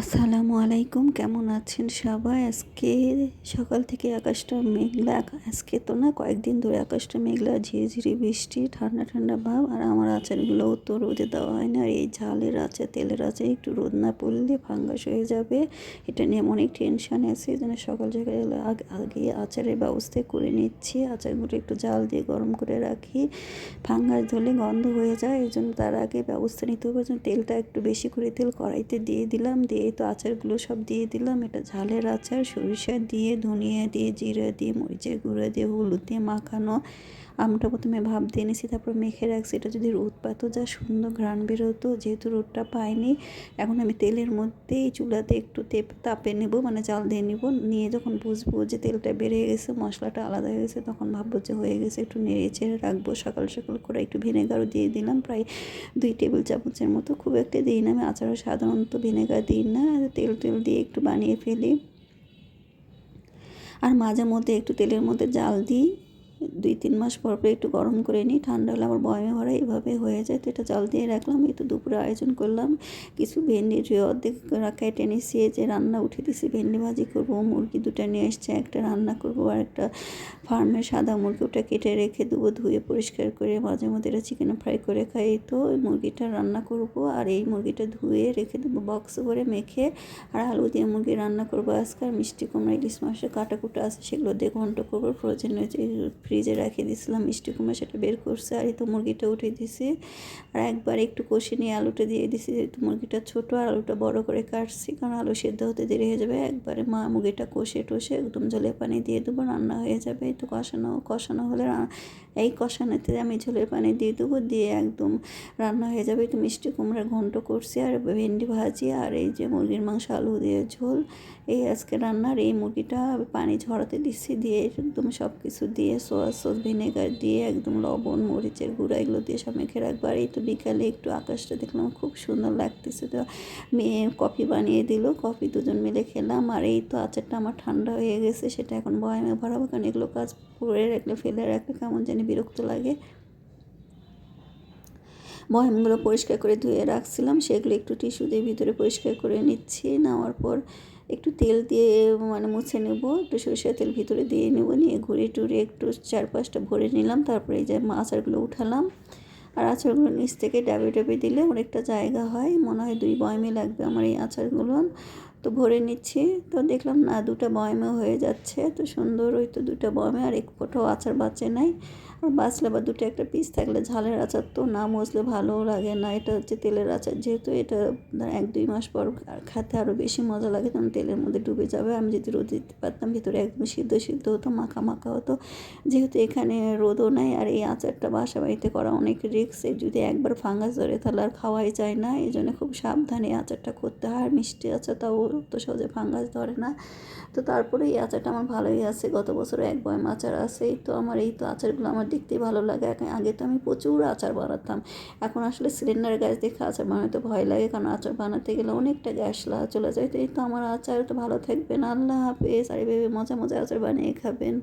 আসসালামু আলাইকুম, কেমন আছেন সবাই? আজকে সকাল থেকে আকাশটা মেঘলা, আজকে তো না কয়েকদিন ধরে আকাশটা মেঘলা, ঝিরিঝিরি বৃষ্টি, ঠান্ডা ঠান্ডা ভাব, আর আমার আচারগুলোও তো রোদে দেওয়া হয় না, আর এই ঝালের আছে তেলের আছে একটু রোদ না পড়লে ফাঙ্গাস হয়ে যাবে। এটা নিয়ে অনেক টেনশান আছে জন্য সকাল সকাল আগে আচারের ব্যবস্থা করে নিচ্ছি। আচারগুলো একটু জাল দিয়ে গরম করে রাখি। ফাঙ্গাস ধরলে গন্ধ হয়ে যায়, এই জন্য তার আগে ব্যবস্থা নিতে হবে। তেলটা একটু বেশি করে তেল কড়াইতে দিয়ে দিলাম, দিয়ে এই তো আচারগুলো সব দিয়ে দিলাম। এটা ঝালের আচার, সরিষা দিয়ে, ধনিয়া দিয়ে, জিরা দিয়ে, মরিচের গুঁড়া দিয়ে, হলুদ দিয়ে মাখানো। আমটা প্রথমে ভাব দিয়ে নিয়েছি তারপর মেখে রাখছি। এটা যদি রোদ পাতো যা সুন্দর ঘ্রাণ বেরোতো, যেহেতু রোদটা পাইনি, এখন আমি তেলের মধ্যে এই চুলাতে একটু তেপ, তাপে নেব মানে চাল দিয়ে নেব। নিয়ে যখন বুঝব যে তেলটা বেড়ে গেছে, মশলাটা আলাদা হয়ে গেছে, তখন ভাববো যে হয়ে গেছে, একটু নেড়ে চেড়ে রাখব। সকাল সকাল করে একটু ভিনেগারও দিয়ে দিলাম, প্রায় দুই টেবিল চামচের মতো। খুব একটা দিই না, আমি আচারও সাধারণত ভিনেগার দিই না, তেল তেল দিয়ে একটু বানিয়ে ফেলি। আর মাঝে মধ্যে একটু তেলের মধ্যে জাল দিই। দুই তিন মাস পর পর একটু গরম করে নিই, ঠান্ডা হলে আবার বয়মে ভরা এইভাবে হয়ে যায়। তো এটা জল দিয়ে রাখলাম, এই তো দুপুরে আয়োজন করলাম। কিছু ভেন্ডি, অর্ধেক কেটে নিয়েছি যে রান্না উঠে দিছি, ভেন্ডি ভাজি করব, মুরগি দুটো নিয়ে এসছে, একটা রান্না করব আর একটা ফার্মের সাদা মুরগি ওটা কেটে রেখে দেবো ধুয়ে পরিষ্কার করে মাঝে মধ্যে এটা চিকেন ফ্রাই করে খাই। তো ওই মুরগিটা রান্না করব আর এই মুরগিটা ধুয়ে রেখে দেবো বক্স করে মেখে আর আলু দিয়ে মুরগি রান্না করব। আজকে আর মিষ্টি কুমড়া, ইলিশ মাছের কাটা কুটা আছে, সেগুলো দিয়ে ঘন্ট করব। ফ্রোজেন হয়েছে ফ্রিজে রেখে দিয়েছিলাম, মিষ্টি কুমড়া সেটা বের করছে, আর এই তো মুরগিটা উঠে দিছি আর একবার একটু কষে নিয়ে আলুটা দিয়ে দিছি যেহেতু মুরগিটা ছোটো আর আলুটা বড় করে কাটছি, কারণ আলু সেদ্ধ হতে দেরি হয়ে যাবে। একবারে মা মুরগিটা কষে টষে একদম জলে পানি দিয়ে দেবো, রান্না হয়ে যাবে। এই তো কষানো কষানো হলে এই কষানোতে আমি ঝোলের পানি দিয়ে দেবো, দিয়ে একদম রান্না হয়ে যাবে। একটু মিষ্টি কুমড়া ঘন্ট করছি, আর ভেন্ডি ভাজি, আর এই যে মুরগির মাংস, আলু দিয়ে ঝোল। এই আজকে রান্নার এই মুরগিটা পানি ঝরাতে দিচ্ছি দিয়ে একদম সব কিছু দিয়ে সোয়া সস ভিনেগার দিয়ে একদম লবণ, মরিচের গুঁড়া এগুলো দিয়ে সব মেখে রাখব। আর এই তো বিকালে একটু আকাশটা দেখলাম, খুব সুন্দর লাগতেছে। তো মেয়ে কফি বানিয়ে দিল, কফি দুজন মিলে খেলাম। আর এই তো আচারটা আমার ঠান্ডা হয়ে গেছে, সেটা এখন বয়ামে ভরাবো। কারণ এগুলো কাজ করে রাখলে, ফেলে রাখলে কেমন জানি বিরক্ত লাগে। বয়ামগুলো পরিষ্কার করে ধুয়ে রাখছিলাম, সেগুলো একটু টিস্যু দিয়ে ভিতরে পরিষ্কার করে নিচ্ছি। নেওয়ার পর একটু তেল দিয়ে মানে মুছে নেব, একটু সরষের তেল ভিতরে দিয়ে নেব, নিয়ে ঘুরে টুরে একটু চারপাশটা ভরে নিলাম, তারপরে এই যে আচারগুলো উঠালাম। আর আচারগুলো নিচ থেকে ডাবে ডাবে দিলে অনেকটা জায়গা হয়, মনে হয় দুই বয়মে লাগবে আমার এই আচারগুলো। তো ভরে নিচ্ছি। তো দেখলাম, না, দুটো বয়মে হয়ে যাচ্ছে। তো সুন্দর, ওই তো দুটো বয়মে, আর এক ফোটাও আচার বাঁচে নাই। আর বাঁচলে বা দুটো একটা পিস থাকলে ঝালের আচার তো না মজলে ভালোও লাগে না। এটা হচ্ছে তেলের আচার। যেহেতু এটা এক দুই মাস পর খেতে আরও বেশি মজা লাগে, তখন তেলের মধ্যে ডুবে যাবে। আমি যদি রোদ দিতে পারতাম, ভিতরে একদম সিদ্ধ সিদ্ধ হতো, মাখা মাখা হতো। যেহেতু এখানে রোদও নাই, আর এই আচারটা বাসা বাড়িতে করা অনেক রিক্স যদি একবার ফাঙ্গাস ধরে, তাহলে আর খাওয়াই যায় না। এই জন্য খুব সাবধানে আচারটা করতে হয়। আর মিষ্টি আচার তাও তো সহজে ফাঙ্গাস ধরে না। তো তারপরে এই আচারটা আমার ভালোই আছে, গত বছর এক বয়ম আচার আছে। তো আমার, এই তো আচারগুলো আমার দেখতেই ভালো লাগে। আগে তো আমি প্রচুর আচার বানাতাম। এখন আসলে সিলিন্ডার গ্যাস দেখে আচার বানাতে ভয় লাগে, কারণ আচার বানাতে গেলে অনেকটা গ্যাস চলে যায়। তো এই তো আমার আচার, তো ভালো থাকবেন। আল্লাহ হাফেজ। আর এভাবে মজা মজা আচার বানিয়ে খাবেন।